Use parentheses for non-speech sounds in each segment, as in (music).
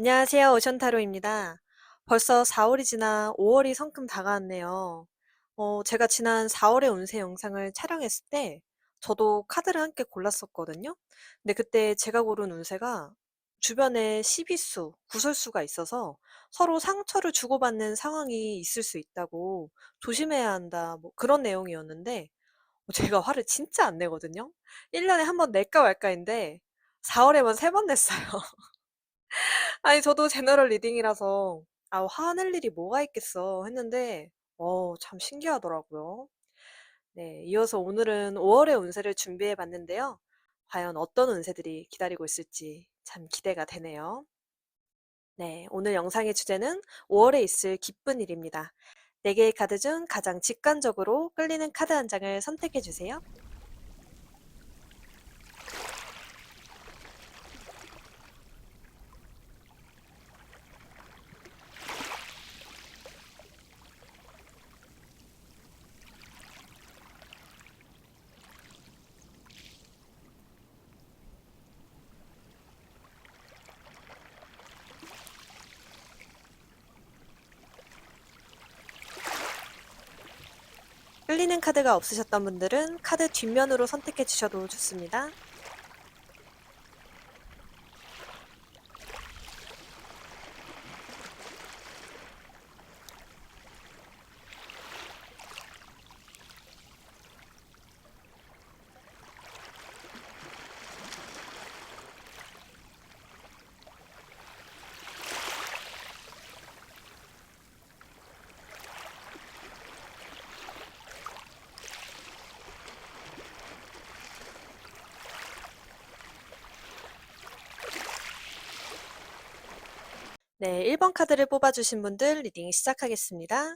안녕하세요. 오션타로입니다. 벌써 4월이 지나 5월이 성큼 다가왔네요. 어, 제가 지난 4월의 운세 영상을 촬영했을 때 저도 카드를 함께 골랐었거든요. 근데 그때 제가 고른 운세가 주변에 시비수, 구설수가 있어서 서로 상처를 주고받는 상황이 있을 수 있다고 조심해야 한다. 뭐 그런 내용이었는데 어, 제가 화를 진짜 안 내거든요. 1년에 한 번 낼까 말까인데 4월에만 세번 냈어요. (laughs) 아니 저도 제너럴 리딩이라서 '아 화낼 일이 뭐가 있겠어.' 했는데 어 참 신기하더라고요. 네. 이어서 오늘은 5 월의 운세를 준비해 봤는데요. 과연 어떤 운세들이 기다리고 있을지 참 기대가 되네요. 네. 오늘 영상의 주제는 5 월에 있을 기쁜 일입니다. 4 개의 카드 중 가장 직관적으로 끌리는 카드 한 장을 선택해 주세요. 끌리는 카드가 없으셨던 분들은 카드 뒷면으로 선택해 주셔도 좋습니다. 네. 1번 카드를 뽑아 주신 분들 리딩 시작하겠습니다.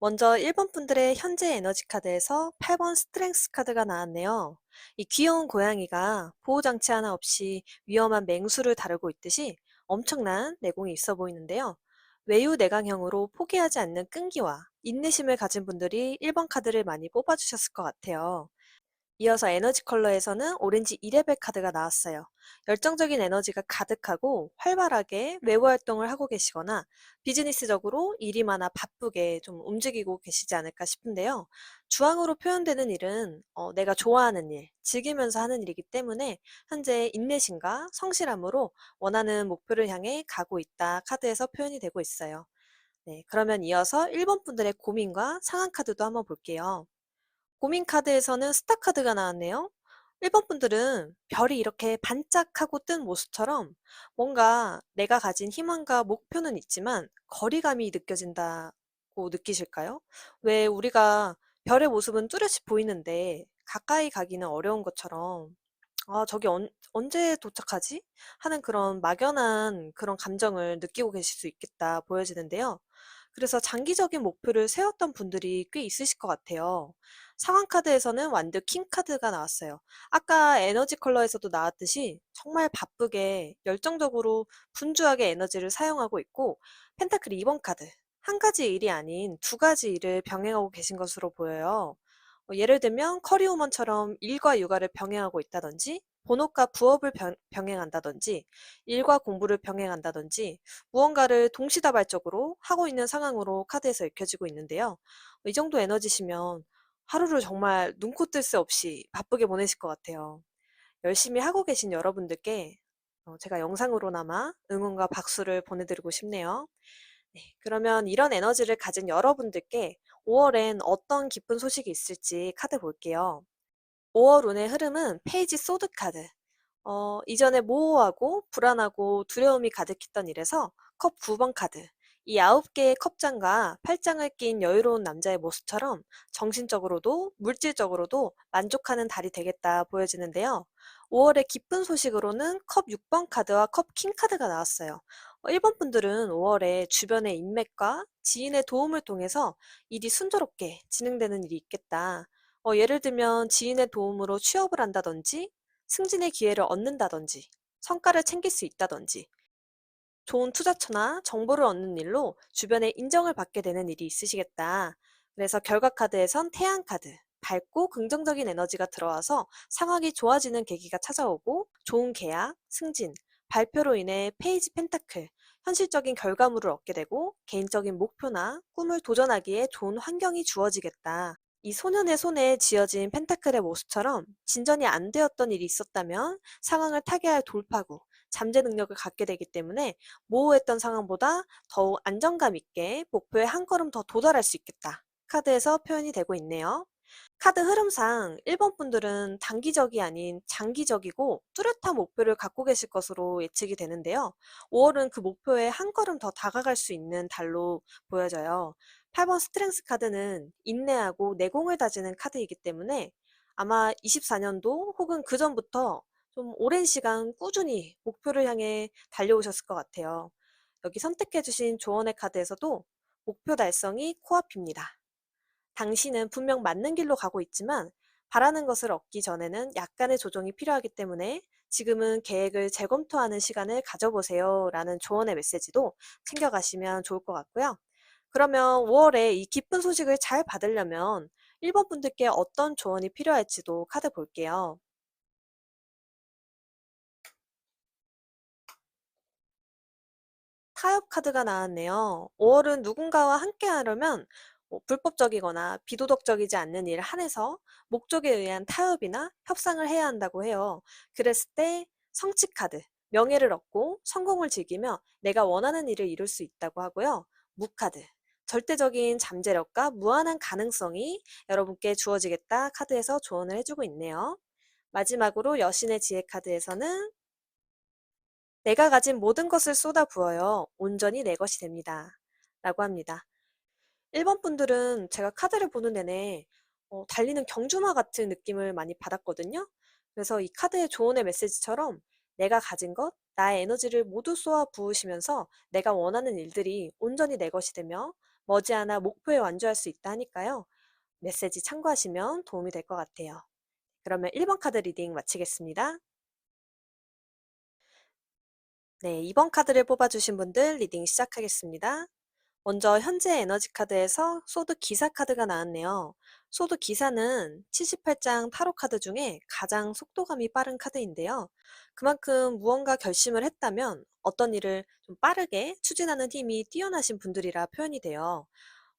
먼저 1번 분들의 현재 에너지 카드에서 8번 스트렝스 카드가 나왔네요. 이 귀여운 고양이가 보호 장치 하나 없이 위험한 맹수를 다루고 있듯이 엄청난 내공이 있어 보이는데요. 외유 내강형으로 포기하지 않는 끈기와 인내심을 가진 분들이 1번 카드를 많이 뽑아 주셨을 것 같아요. 이어서 에너지 컬러에서는 오렌지 2레벨 카드가 나왔어요. 열정적인 에너지가 가득하고 활발하게 외부 활동을 하고 계시거나 비즈니스적으로 일이 많아 바쁘게 좀 움직이고 계시지 않을까 싶은데요. 주황으로 표현되는 일은 어, 내가 좋아하는 일, 즐기면서 하는 일이기 때문에 현재 인내심과 성실함으로 원하는 목표를 향해 가고 있다 카드에서 표현이 되고 있어요. 네, 그러면 이어서 1번 분들의 고민과 상한 카드도 한번 볼게요. 고민 카드에서는 스타 카드가 나왔네요. 1번 분들은 별이 이렇게 반짝하고 뜬 모습처럼 뭔가 내가 가진 희망과 목표는 있지만 거리감이 느껴진다고 느끼실까요? 왜 우리가 별의 모습은 뚜렷이 보이는데 가까이 가기는 어려운 것처럼 '아 저기 언 언제 도착하지?' 하는 그런 막연한 그런 감정을 느끼고 계실 수 있겠다 보여지는데요. 그래서 장기적인 목표를 세웠던 분들이 꽤 있으실 것 같아요. 상황 카드에서는 완드 킹 카드가 나왔어요. 아까 에너지 컬러에서도 나왔듯이 정말 바쁘게 열정적으로 분주하게 에너지를 사용하고 있고 펜타클 2번 카드. 한 가지 일이 아닌 두 가지 일을 병행하고 계신 것으로 보여요. 어, 예를 들면 커리우먼처럼 일과 육아를 병행하고 있다든지 본업과 부업을 병, 병행한다든지 일과 공부를 병행한다든지 무언가를 동시다발적으로 하고 있는 상황으로 카드에서 읽혀지고 있는데요. 이 정도 에너지시면 하루를 정말 눈코 뜰 새 없이 바쁘게 보내실 것 같아요. 열심히 하고 계신 여러분들께 어, 제가 영상으로나마 응원과 박수를 보내드리고 싶네요. 네, 그러면 이런 에너지를 가진 여러분들께 5월엔 어떤 기쁜 소식이 있을지 카드 볼게요. 5월 운의 흐름은 페이지 소드 카드. 어, 이전에 모호하고 불안하고 두려움이 가득했던 일에서 컵 9번 카드. 이 9개의 컵장과 8장을 낀 여유로운 남자의 모습처럼 정신적으로도 물질적으로도 만족하는 달이 되겠다 보여지는데요. 5월의 기쁜 소식으로는 컵 6번 카드와 컵 킹 카드가 나왔어요. 어, 1번 분들은 5월에 주변의 인맥과 지인의 도움을 통해서 일이 순조롭게 진행되는 일이 있겠다. 어, 예를 들면 지인의 도움으로 취업을 한다든지 승진의 기회를 얻는다든지 성과를 챙길 수 있다든지 좋은 투자처나 정보를 얻는 일로 주변에 인정을 받게 되는 일이 있으시겠다. 그래서 결과 카드에선 태양 카드. 밝고 긍정적인 에너지가 들어와서 상황이 좋아지는 계기가 찾아오고 좋은 계약, 승진, 발표로 인해 페이지 펜타클, 현실적인 결과물을 얻게 되고 개인적인 목표나 꿈을 도전하기에 좋은 환경이 주어지겠다. 이 소년의 손에 쥐어진 펜타클의 모습처럼 진전이 안 되었던 일이 있었다면 상황을 타개할 돌파구, 잠재 능력을 갖게 되기 때문에 모호했던 상황보다 더욱 안정감 있게 목표에 한 걸음 더 도달할 수 있겠다. 카드에서 표현이 되고 있네요. 카드 흐름상 1번 분들은 단기적이 아닌 장기적이고 뚜렷한 목표를 갖고 계실 것으로 예측이 되는데요. 5월은 그 목표에 한 걸음 더 다가갈 수 있는 달로 보여져요. 8번 스트렝스 카드는 인내하고 내공을 다지는 카드이기 때문에 아마 24년도 혹은 그 전부터 좀 오랜 시간 꾸준히 목표를 향해 달려오셨을 것 같아요. 여기 선택해주신 조언의 카드에서도 목표 달성이 코앞입니다. 당신은 분명 맞는 길로 가고 있지만 바라는 것을 얻기 전에는 약간의 조정이 필요하기 때문에 지금은 계획을 재검토하는 시간을 가져보세요. 라는 조언의 메시지도 챙겨가시면 좋을 것 같고요. 그러면 5월에 이 기쁜 소식을 잘 받으려면 1번 분들께 어떤 조언이 필요할지도 카드 볼게요. 타협 카드가 나왔네요. 5월은 누군가와 함께 하려면 뭐 불법적이거나 비도덕적이지 않는 일을 한해서 목적에 의한 타협이나 협상을 해야 한다고 해요. 그랬을 때 성취 카드, 명예를 얻고 성공을 즐기며 내가 원하는 일을 이룰 수 있다고 하고요. 무 카드, 절대적인 잠재력과 무한한 가능성이 여러분께 주어지겠다 카드에서 조언을 해주고 있네요. 마지막으로 여신의 지혜 카드에서는 내가 가진 모든 것을 쏟아 부어요. 온전히 내 것이 됩니다. 라고 합니다. 1번 분들은 제가 카드를 보는 내내 어, 달리는 경주마 같은 느낌을 많이 받았거든요. 그래서 이 카드의 조언의 메시지처럼 내가 가진 것, 나의 에너지를 모두 쏘아 부으시면서 내가 원하는 일들이 온전히 내 것이 되며 머지않아 목표에 완주할 수 있다 하니까요. 메시지 참고하시면 도움이 될 것 같아요. 그러면 1번 카드 리딩 마치겠습니다. 네, 2번 카드를 뽑아주신 분들 리딩 시작하겠습니다. 먼저 현재 에너지 카드에서 소드 기사 카드가 나왔네요. 소드 기사는 78장 타로 카드 중에 가장 속도감이 빠른 카드인데요. 그만큼 무언가 결심을 했다면 어떤 일을 좀 빠르게 추진하는 힘이 뛰어나신 분들이라 표현이 돼요.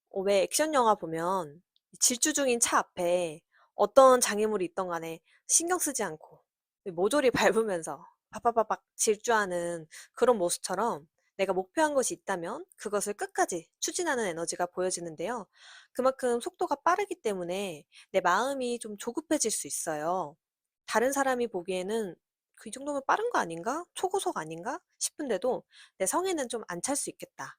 어, 왜 액션 영화 보면 질주 중인 차 앞에 어떤 장애물이 있던 간에 신경 쓰지 않고 모조리 (laughs) 밟으면서 바바바박 질주하는 그런 모습처럼 내가 목표한 것이 있다면 그것을 끝까지 추진하는 에너지가 보여지는데요. 그만큼 속도가 빠르기 때문에 내 마음이 좀 조급해질 수 있어요. 다른 사람이 보기에는 그 이 정도면 빠른 거 아닌가? 초고속 아닌가? 싶은데도 내 성에는 좀 안 찰 수 있겠다.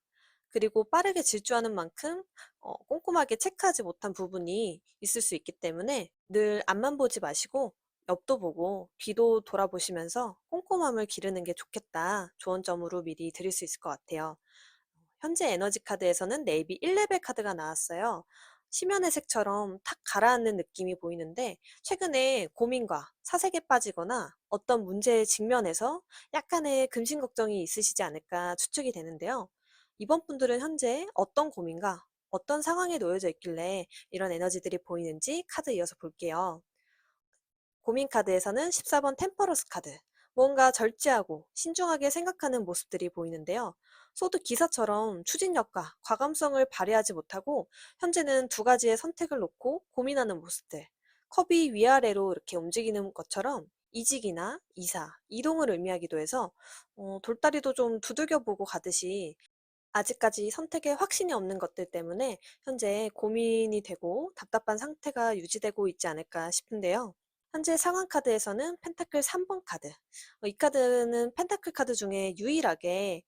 그리고 빠르게 질주하는 만큼 어, 꼼꼼하게 체크하지 못한 부분이 있을 수 있기 때문에 늘 앞만 보지 마시고 옆도 보고 뒤도 돌아보시면서 꼼꼼함을 기르는 게 좋겠다. 조언점으로 미리 드릴 수 있을 것 같아요. 현재 에너지 카드에서는 네이비 1레벨 카드가 나왔어요. 심연의 색처럼 탁 가라앉는 느낌이 보이는데 최근에 고민과 사색에 빠지거나 어떤 문제에 직면해서 약간의 금신 걱정이 있으시지 않을까 추측이 되는데요. 이번 분들은 현재 어떤 고민과 어떤 상황에 놓여져 있길래 이런 에너지들이 보이는지 카드 이어서 볼게요. 고민 카드에서는 14번 템퍼러스 카드. 뭔가 절제하고 신중하게 생각하는 모습들이 보이는데요. 소드 기사처럼 추진력과 과감성을 발휘하지 못하고 현재는 두 가지의 선택을 놓고 고민하는 모습들. 컵이 위아래로 이렇게 움직이는 것처럼 이직이나 이사, 이동을 의미하기도 해서 어, 돌다리도 좀 두들겨보고 가듯이 아직까지 선택에 확신이 없는 것들 때문에 현재 고민이 되고 답답한 상태가 유지되고 있지 않을까 싶은데요. 현재 상황 카드에서는 펜타클 3번 카드. 어, 이 카드는 펜타클 카드 중에 유일하게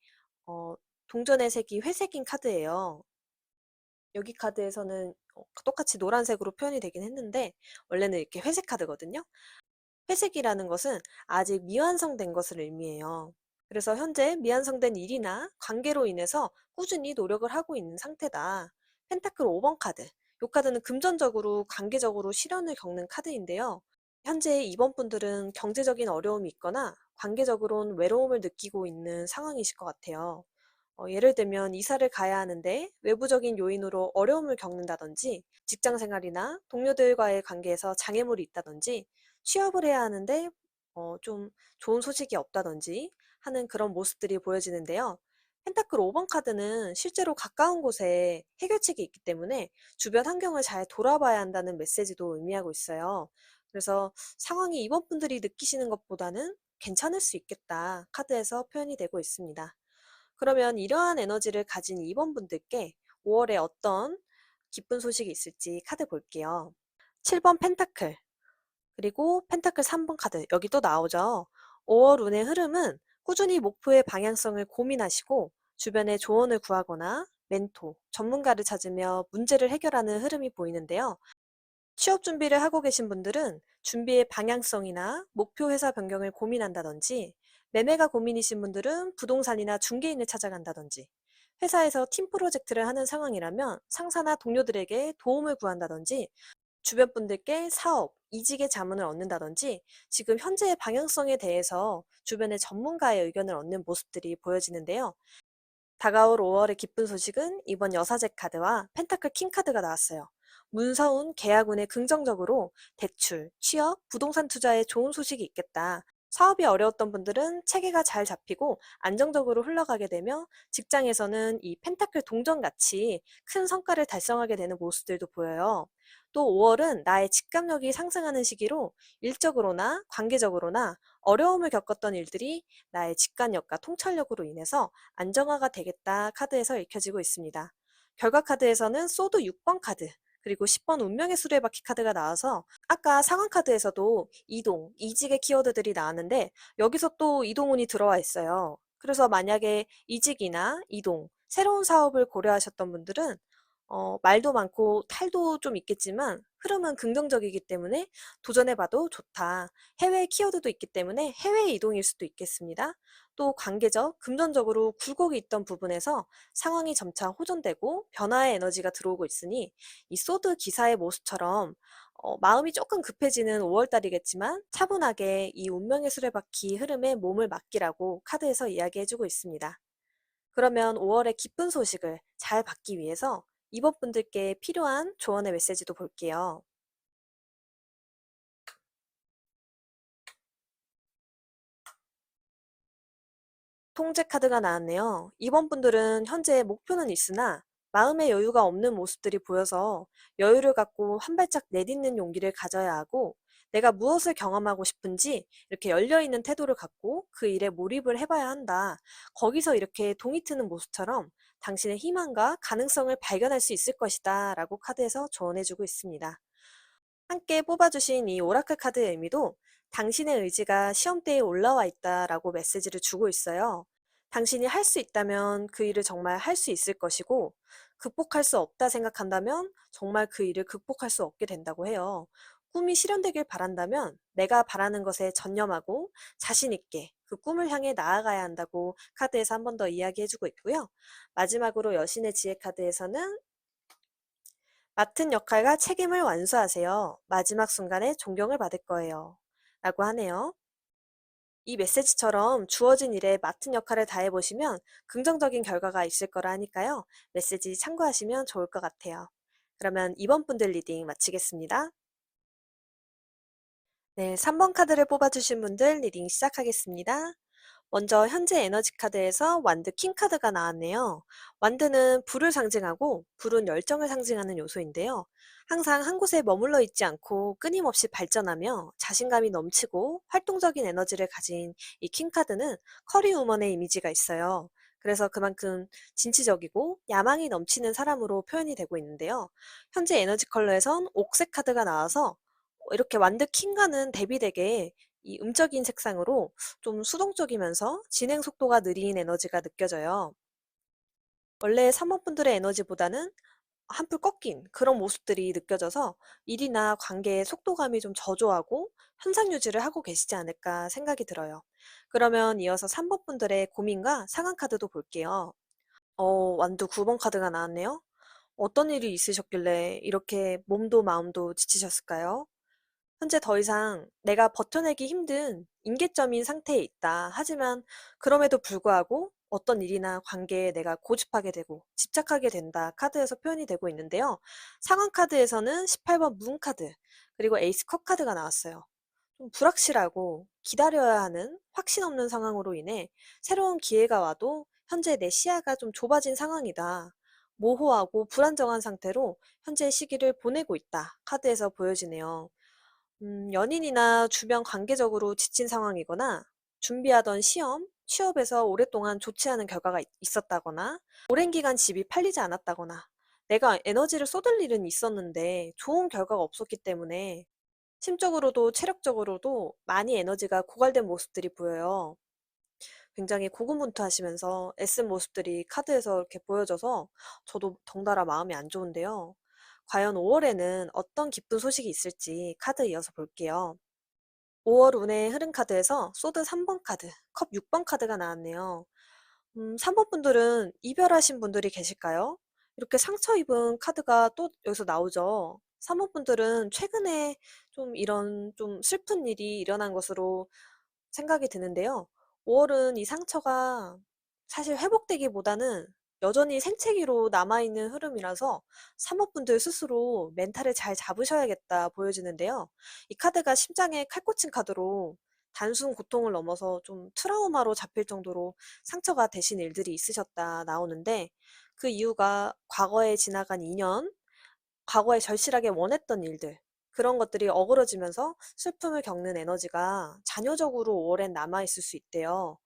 어, 동전의 색이 회색인 카드예요. 여기 카드에서는 어, 똑같이 노란색으로 표현이 되긴 했는데 원래는 이렇게 회색 카드거든요. 회색이라는 것은 아직 미완성된 것을 의미해요. 그래서 현재 미완성된 일이나 관계로 인해서 꾸준히 노력을 하고 있는 상태다. 펜타클 5번 카드. 이 카드는 금전적으로 관계적으로 시련을 겪는 카드인데요. 현재 이번 분들은 경제적인 어려움이 있거나 관계적으로는 외로움을 느끼고 있는 상황이실 것 같아요. 어, 예를 들면 이사를 가야 하는데 외부적인 요인으로 어려움을 겪는다든지 직장 생활이나 동료들과의 관계에서 장애물이 있다든지 취업을 해야 하는데 어, 좀 좋은 소식이 없다든지 하는 그런 모습들이 보여지는데요. 펜타클 5번 카드는 실제로 가까운 곳에 해결책이 있기 때문에 주변 환경을 잘 돌아봐야 한다는 메시지도 의미하고 있어요. 그래서 상황이 이번 분들이 느끼시는 것보다는 괜찮을 수 있겠다 카드에서 표현이 되고 있습니다. 그러면 이러한 에너지를 가진 2번 분들께 5월에 어떤 기쁜 소식이 있을지 카드 볼게요. 7번 펜타클, 그리고 펜타클 3번 카드, 여기 또 나오죠. 5월 운의 흐름은 꾸준히 목표의 방향성을 고민하시고 주변에 조언을 구하거나 멘토, 전문가를 찾으며 문제를 해결하는 흐름이 보이는데요. 취업 준비를 하고 계신 분들은 준비의 방향성이나 목표 회사 변경을 고민한다든지, 매매가 고민이신 분들은 부동산이나 중개인을 찾아간다든지, 회사에서 팀 프로젝트를 하는 상황이라면 상사나 동료들에게 도움을 구한다든지, 주변 분들께 사업, 이직의 자문을 얻는다든지, 지금 현재의 방향성에 대해서 주변의 전문가의 의견을 얻는 모습들이 보여지는데요. 다가올 5월의 기쁜 소식은 이번 여사제 카드와 펜타클 킹 카드가 나왔어요. 문서운, 계약운에 긍정적으로 대출, 취업, 부동산 투자에 좋은 소식이 있겠다. 사업이 어려웠던 분들은 체계가 잘 잡히고 안정적으로 흘러가게 되며 직장에서는 이 펜타클 동전 같이 큰 성과를 달성하게 되는 모습들도 보여요. 또 5월은 나의 직감력이 상승하는 시기로 일적으로나 관계적으로나 어려움을 겪었던 일들이 나의 직관력과 통찰력으로 인해서 안정화가 되겠다 카드에서 읽혀지고 있습니다. 결과 카드에서는 소드 6번 카드, 그리고 10번 운명의 수레바퀴 카드가 나와서 아까 상황 카드에서도 이동, 이직의 키워드들이 나왔는데 여기서 또 이동운이 들어와 있어요. 그래서 만약에 이직이나 이동, 새로운 사업을 고려하셨던 분들은 어, 말도 많고 탈도 좀 있겠지만 흐름은 긍정적이기 때문에 도전해봐도 좋다. 해외 키워드도 있기 때문에 해외 이동일 수도 있겠습니다. 또 관계적, 금전적으로 굴곡이 있던 부분에서 상황이 점차 호전되고 변화의 에너지가 들어오고 있으니 이 소드 기사의 모습처럼 어, 마음이 조금 급해지는 5월달이겠지만 차분하게 이 운명의 수레바퀴 흐름에 몸을 맡기라고 카드에서 이야기해주고 있습니다. 그러면 5월의 기쁜 소식을 잘 받기 위해서 이번 분들께 필요한 조언의 메시지도 볼게요. 통제 카드가 나왔네요. 이번 분들은 현재 목표는 있으나 마음의 여유가 없는 모습들이 보여서 여유를 갖고 한 발짝 내딛는 용기를 가져야 하고 내가 무엇을 경험하고 싶은지 이렇게 열려있는 태도를 갖고 그 일에 몰입을 해봐야 한다. 거기서 이렇게 동이 트는 모습처럼 당신의 희망과 가능성을 발견할 수 있을 것이다. 라고 카드에서 조언해주고 있습니다. 함께 뽑아주신 이 오라클 카드의 의미도 당신의 의지가 시험대에 올라와 있다 라고 메시지를 주고 있어요. 당신이 할 수 있다면 그 일을 정말 할 수 있을 것이고, 극복할 수 없다 생각한다면 정말 그 일을 극복할 수 없게 된다고 해요. 꿈이 실현되길 바란다면 내가 바라는 것에 전념하고 자신 있게 그 꿈을 향해 나아가야 한다고 카드에서 한 번 더 이야기해주고 있고요. 마지막으로 여신의 지혜 카드에서는 맡은 역할과 책임을 완수하세요. 마지막 순간에 존경을 받을 거예요. 라고 하네요. 이 메시지처럼 주어진 일에 맡은 역할을 다해보시면 긍정적인 결과가 있을 거라 하니까요. 메시지 참고하시면 좋을 것 같아요. 그러면 이번 분들 리딩 마치겠습니다. 네, 3번 카드를 뽑아주신 분들 리딩 시작하겠습니다. 먼저 현재 에너지 카드에서 완드 킹 카드가 나왔네요. 완드는 불을 상징하고 불은 열정을 상징하는 요소인데요. 항상 한 곳에 머물러 있지 않고 끊임없이 발전하며 자신감이 넘치고 활동적인 에너지를 가진 이 킹 카드는 커리 우먼의 이미지가 있어요. 그래서 그만큼 진취적이고 야망이 넘치는 사람으로 표현이 되고 있는데요. 현재 에너지 컬러에선 옥색 카드가 나와서 이렇게 완드 킹과는 대비되게 이 음적인 색상으로 좀 수동적이면서 진행 속도가 느린 에너지가 느껴져요. 원래 사모분들의 에너지보다는 한풀 꺾인 그런 모습들이 느껴져서 일이나 관계의 속도감이 좀 저조하고 현상 유지를 하고 계시지 않을까 생각이 들어요. 그러면 이어서 3번 분들의 고민과 상황 카드도 볼게요. 어, 완두 9번 카드가 나왔네요. 어떤 일이 있으셨길래 이렇게 몸도 마음도 지치셨을까요? 현재 더 이상 내가 버텨내기 힘든 임계점인 상태에 있다. 하지만 그럼에도 불구하고 어떤 일이나 관계에 내가 고집하게 되고 집착하게 된다. 카드에서 표현이 되고 있는데요. 상황 카드에서는 18번 문 카드, 그리고 에이스 컵 카드가 나왔어요. 좀 불확실하고 기다려야 하는 확신 없는 상황으로 인해 새로운 기회가 와도 현재 내 시야가 좀 좁아진 상황이다. 모호하고 불안정한 상태로 현재 시기를 보내고 있다. 카드에서 보여지네요. 음, 연인이나 주변 관계적으로 지친 상황이거나 준비하던 시험, 취업에서 오랫동안 좋지 않은 결과가 있- 있었다거나 오랜 기간 집이 팔리지 않았다거나 내가 에너지를 쏟을 일은 있었는데 좋은 결과가 없었기 때문에 심적으로도 체력적으로도 많이 에너지가 고갈된 모습들이 보여요. 굉장히 고군분투하시면서 애쓴 모습들이 카드에서 이렇게 보여져서 저도 덩달아 마음이 안 좋은데요. 과연 5월에는 어떤 기쁜 소식이 있을지 카드 이어서 볼게요. 5월 운의 흐름 카드에서 소드 3번 카드, 컵 6번 카드가 나왔네요. 음, 3번 분들은 이별하신 분들이 계실까요? 이렇게 상처 입은 카드가 또 여기서 나오죠. 3번 분들은 최근에 좀 이런 좀 슬픈 일이 일어난 것으로 생각이 드는데요. 5월은 이 상처가 사실 회복되기보다는 여전히 생채기로 남아있는 흐름이라서 3번 분들 스스로 멘탈을 잘 잡으셔야겠다 보여지는데요. 이 카드가 심장에 칼 꽂힌 카드로 단순 고통을 넘어서 좀 트라우마로 잡힐 정도로 상처가 되신 일들이 있으셨다 나오는데 그 이유가 과거에 지나간 인연, 과거에 절실하게 원했던 일들, 그런 것들이 어그러지면서 슬픔을 겪는 에너지가 잔여적으로 5월엔 남아있을 수 있대요.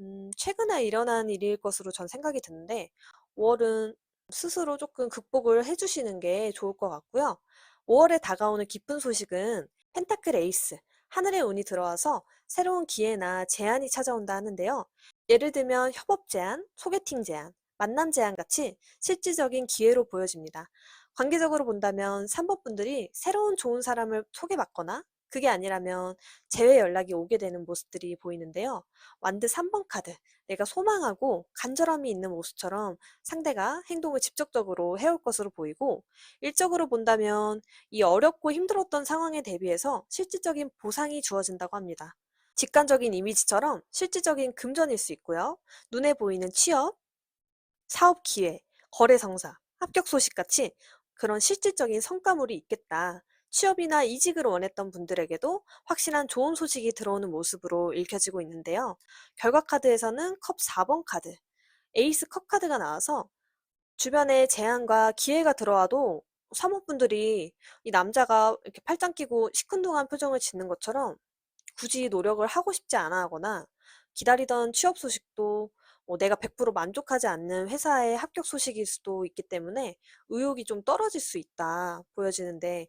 음, 최근에 일어난 일일 것으로 전 생각이 드는데, 5월은 스스로 조금 극복을 해주시는 게 좋을 것 같고요. 5월에 다가오는 기쁜 소식은 펜타클 에이스, 하늘의 운이 들어와서 새로운 기회나 제안이 찾아온다 하는데요. 예를 들면 협업 제안, 소개팅 제안, 만남 제안 같이 실질적인 기회로 보여집니다. 관계적으로 본다면 3번 분들이 새로운 좋은 사람을 소개받거나 그게 아니라면 재회 연락이 오게 되는 모습들이 보이는데요. 완드 3번 카드, 내가 소망하고 간절함이 있는 모습처럼 상대가 행동을 직접적으로 해올 것으로 보이고, 일적으로 본다면 이 어렵고 힘들었던 상황에 대비해서 실질적인 보상이 주어진다고 합니다. 직관적인 이미지처럼 실질적인 금전일 수 있고요. 눈에 보이는 취업, 사업 기회, 거래 성사, 합격 소식 같이 그런 실질적인 성과물이 있겠다. 취업이나 이직을 원했던 분들에게도 확실한 좋은 소식이 들어오는 모습으로 읽혀지고 있는데요. 결과 카드에서는 컵 4번 카드, 에이스 컵 카드가 나와서 주변에 제안과 기회가 들어와도 사모분들이 이 남자가 이렇게 팔짱 끼고 시큰둥한 표정을 짓는 것처럼 굳이 노력을 하고 싶지 않아 하거나 기다리던 취업 소식도 뭐 내가 100% 만족하지 않는 회사의 합격 소식일 수도 있기 때문에 의욕이 좀 떨어질 수 있다 보여지는데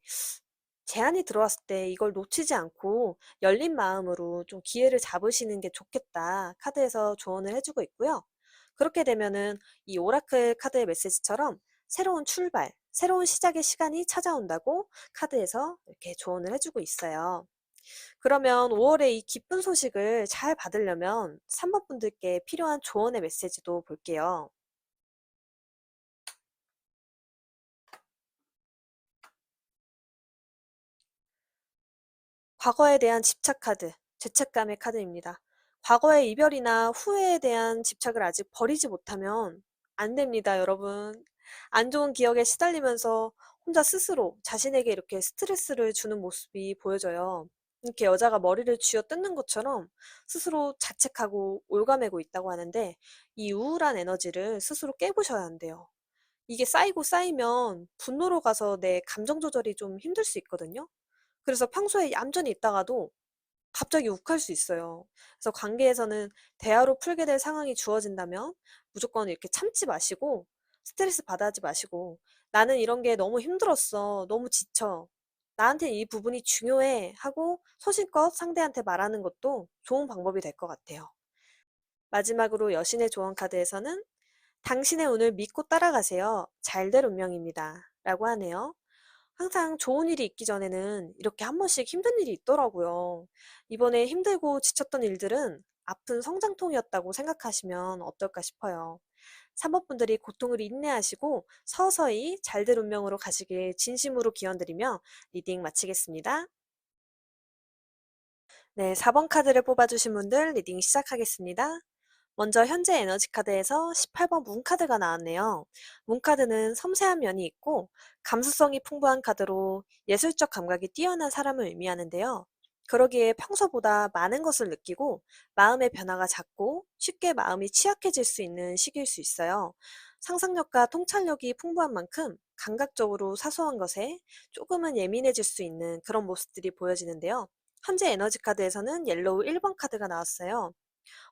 제안이 들어왔을 때 이걸 놓치지 않고 열린 마음으로 좀 기회를 잡으시는 게 좋겠다 카드에서 조언을 해주고 있고요. 그렇게 되면은 이 오라클 카드의 메시지처럼 새로운 출발, 새로운 시작의 시간이 찾아온다고 카드에서 이렇게 조언을 해주고 있어요. 그러면 5월에 이 기쁜 소식을 잘 받으려면 3번 분들께 필요한 조언의 메시지도 볼게요. 과거에 대한 집착 카드, 죄책감의 카드입니다. 과거의 이별이나 후회에 대한 집착을 아직 버리지 못하면 안 됩니다, 여러분. 안 좋은 기억에 시달리면서 혼자 스스로 자신에게 이렇게 스트레스를 주는 모습이 보여져요. 이렇게 여자가 머리를 쥐어 뜯는 것처럼 스스로 자책하고 올가매고 있다고 하는데 이 우울한 에너지를 스스로 깨부셔야 한대요. 이게 쌓이고 쌓이면 분노로 가서 내 감정 조절이 좀 힘들 수 있거든요. 그래서 평소에 얌전히 있다가도 갑자기 욱할 수 있어요. 그래서 관계에서는 대화로 풀게 될 상황이 주어진다면 무조건 이렇게 참지 마시고 스트레스 받아 하지 마시고 "나는 이런 게 너무 힘들었어. 너무 지쳐. 나한테 이 부분이 중요해." 하고 소신껏 상대한테 말하는 것도 좋은 방법이 될 것 같아요. 마지막으로 여신의 조언 카드에서는 "당신의 운을 믿고 따라가세요. 잘 될 운명입니다." 라고 하네요. 항상 좋은 일이 있기 전에는 이렇게 한 번씩 힘든 일이 있더라고요. 이번에 힘들고 지쳤던 일들은 아픈 성장통이었다고 생각하시면 어떨까 싶어요. 사모분들이 고통을 인내하시고 서서히 잘될 운명으로 가시길 진심으로 기원드리며 리딩 마치겠습니다. 네, 4번 카드를 뽑아주신 분들 리딩 시작하겠습니다. 먼저 현재 에너지 카드에서 18번 문 카드가 나왔네요. 문 카드는 섬세한 면이 있고 감수성이 풍부한 카드로 예술적 감각이 뛰어난 사람을 의미하는데요. 그러기에 평소보다 많은 것을 느끼고 마음의 변화가 작고 쉽게 마음이 취약해질 수 있는 시기일 수 있어요. 상상력과 통찰력이 풍부한 만큼 감각적으로 사소한 것에 조금은 예민해질 수 있는 그런 모습들이 보여지는데요. 현재 에너지 카드에서는 옐로우 1번 카드가 나왔어요.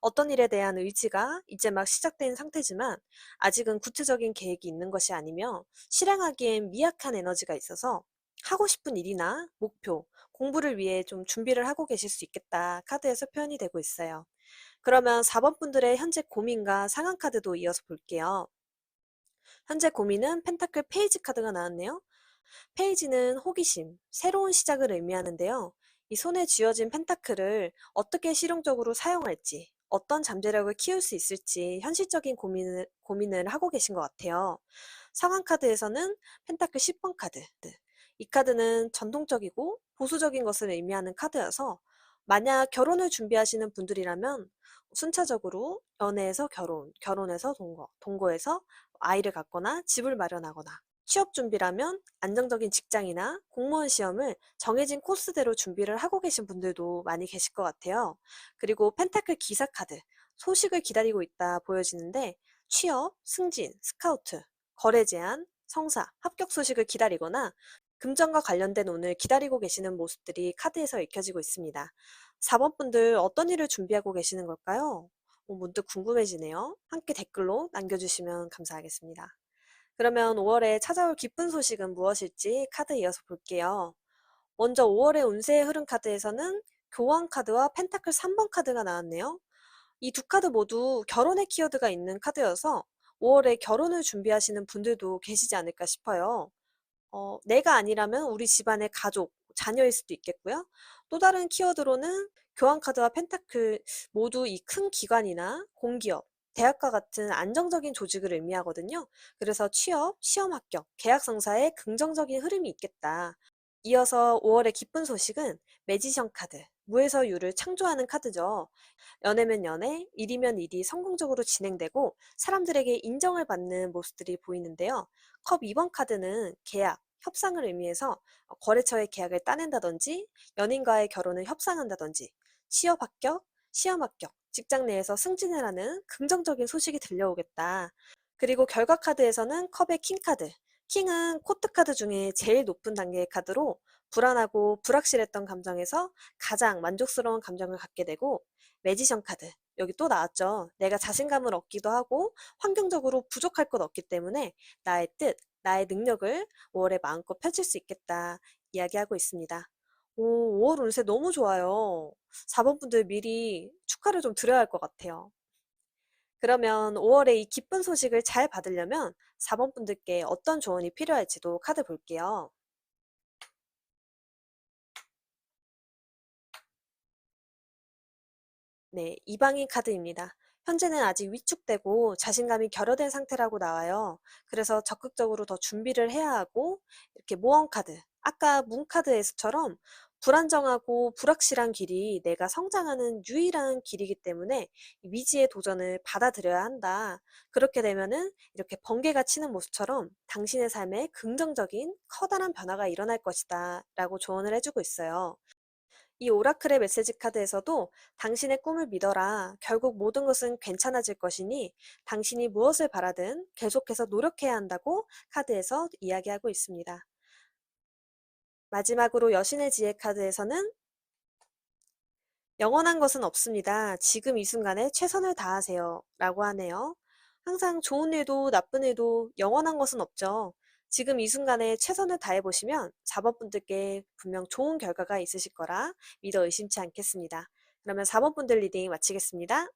어떤 일에 대한 의지가 이제 막 시작된 상태지만 아직은 구체적인 계획이 있는 것이 아니며 실행하기엔 미약한 에너지가 있어서 하고 싶은 일이나 목표, 공부를 위해 좀 준비를 하고 계실 수 있겠다 카드에서 표현이 되고 있어요. 그러면 4번 분들의 현재 고민과 상황 카드도 이어서 볼게요. 현재 고민은 펜타클 페이지 카드가 나왔네요. 페이지는 호기심, 새로운 시작을 의미하는데요. 이 손에 쥐어진 펜타클을 어떻게 실용적으로 사용할지, 어떤 잠재력을 키울 수 있을지 현실적인 고민을, 고민을 하고 계신 것 같아요. 상황 카드에서는 펜타클 10번 카드. 이 카드는 전통적이고 보수적인 것을 의미하는 카드여서 만약 결혼을 준비하시는 분들이라면 순차적으로 연애에서 결혼, 결혼에서 동거, 동거에서 아이를 갖거나 집을 마련하거나 취업 준비라면 안정적인 직장이나 공무원 시험을 정해진 코스대로 준비를 하고 계신 분들도 많이 계실 것 같아요. 그리고 펜타클 기사 카드, 소식을 기다리고 있다 보여지는데 취업, 승진, 스카우트, 거래 제안, 성사, 합격 소식을 기다리거나 금전과 관련된 운을 기다리고 계시는 모습들이 카드에서 읽혀지고 있습니다. 4번 분들 어떤 일을 준비하고 계시는 걸까요? 어, 문득 궁금해지네요. 함께 댓글로 남겨주시면 감사하겠습니다. 그러면 5월에 찾아올 기쁜 소식은 무엇일지 카드 이어서 볼게요. 먼저 5월의 운세의 흐름 카드에서는 교환 카드와 펜타클 3번 카드가 나왔네요. 이 두 카드 모두 결혼의 키워드가 있는 카드여서 5월에 결혼을 준비하시는 분들도 계시지 않을까 싶어요. 어, 내가 아니라면 우리 집안의 가족, 자녀일 수도 있겠고요. 또 다른 키워드로는 교환카드와 펜타클 모두 이 큰 기관이나 공기업, 대학과 같은 안정적인 조직을 의미하거든요. 그래서 취업, 시험 합격, 계약 성사에 긍정적인 흐름이 있겠다. 이어서 5월의 기쁜 소식은 매지션 카드, 무에서 유를 창조하는 카드죠. 연애면 연애, 일이면 일이 성공적으로 진행되고 사람들에게 인정을 받는 모습들이 보이는데요. 컵 2번 카드는 계약, 협상을 의미해서 거래처의 계약을 따낸다든지 연인과의 결혼을 협상한다든지 취업 합격, 시험 합격, 직장 내에서 승진을 하는 긍정적인 소식이 들려오겠다. 그리고 결과 카드에서는 컵의 킹 카드. 킹은 코트 카드 중에 제일 높은 단계의 카드로 불안하고 불확실했던 감정에서 가장 만족스러운 감정을 갖게 되고 매지션 카드. 여기 또 나왔죠. 내가 자신감을 얻기도 하고 환경적으로 부족할 것 없기 때문에 나의 뜻, 나의 능력을 5월에 마음껏 펼칠 수 있겠다 이야기하고 있습니다. 오, 5월 운세 너무 좋아요. 4번 분들 미리 축하를 좀 드려야 할 것 같아요. 그러면 5월에 이 기쁜 소식을 잘 받으려면 4번 분들께 어떤 조언이 필요할지도 카드 볼게요. 네, 이방인 카드입니다. 현재는 아직 위축되고 자신감이 결여된 상태라고 나와요. 그래서 적극적으로 더 준비를 해야 하고, 이렇게 모험 카드, 아까 문 카드에서처럼 불안정하고 불확실한 길이 내가 성장하는 유일한 길이기 때문에 이 미지의 도전을 받아들여야 한다. 그렇게 되면은 이렇게 번개가 치는 모습처럼 당신의 삶에 긍정적인 커다란 변화가 일어날 것이다. 라고 조언을 해주고 있어요. 이 오라클의 메시지 카드에서도 당신의 꿈을 믿어라. 결국 모든 것은 괜찮아질 것이니 당신이 무엇을 바라든 계속해서 노력해야 한다고 카드에서 이야기하고 있습니다. 마지막으로 여신의 지혜 카드에서는 영원한 것은 없습니다. 지금 이 순간에 최선을 다하세요. 라고 하네요. 항상 좋은 일도 나쁜 일도 영원한 것은 없죠. 지금 이 순간에 최선을 다해보시면 4번 분들께 분명 좋은 결과가 있으실 거라 믿어 의심치 않겠습니다. 그러면 4번 분들 리딩 마치겠습니다.